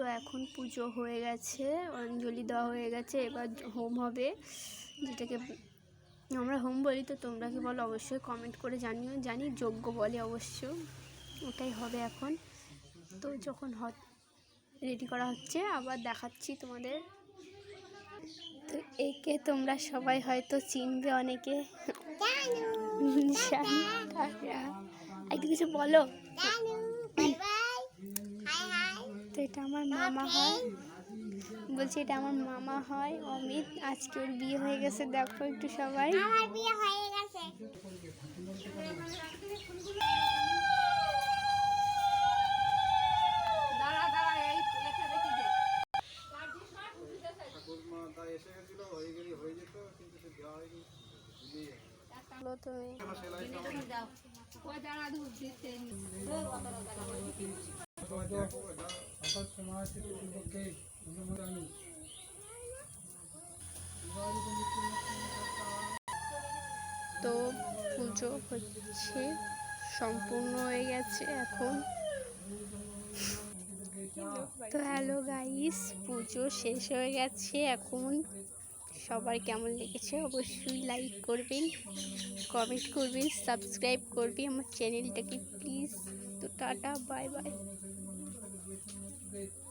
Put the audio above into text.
তো এখন পুজো হয়ে গেছে অঞ্জলি দেওয়া হয়ে গেছে এবার হোম হবে যেটাকে আমরা হোম বলি তো তোমরা কি বলো? অবশ্যই কমেন্ট করে জানিও জানি যোগ্য বলে অবশ্য ওটাই হবে এখন। তো যখন হ রেডি করা হচ্ছে আবার দেখাচ্ছি তোমাদের। তো একে তোমরা সবাই হয়তো চিনবে অনেকে। একটু কিছু বলো? এটা আমার মামা হয় বলছি এটা আমার মামা হয় অমিত আজকে ওর বিয়ে হয়ে গেছে দেখো একটু সবাই আমার বিয়ে হয়ে গেছে ঠাকুরমা এসে গেছিল হয়ে গেলে হয়ে যেত কিন্তু সে দেওয়া হয়নি ভুলেই গেছে। বলো তুমি থেকে তো পুজো হচ্ছে সম্পূর্ণ হয়ে গেছে এখন। তো হ্যালো গাইস, পুজো শেষ হয়ে গেছে এখন। সবার কেমন লেগেছে অবশ্যই লাইক করবেন, কমেন্ট করবেন, সাবস্ক্রাইব করবেন আমার চ্যানেলটাকে প্লিজ। তো tata, bye bye. with, with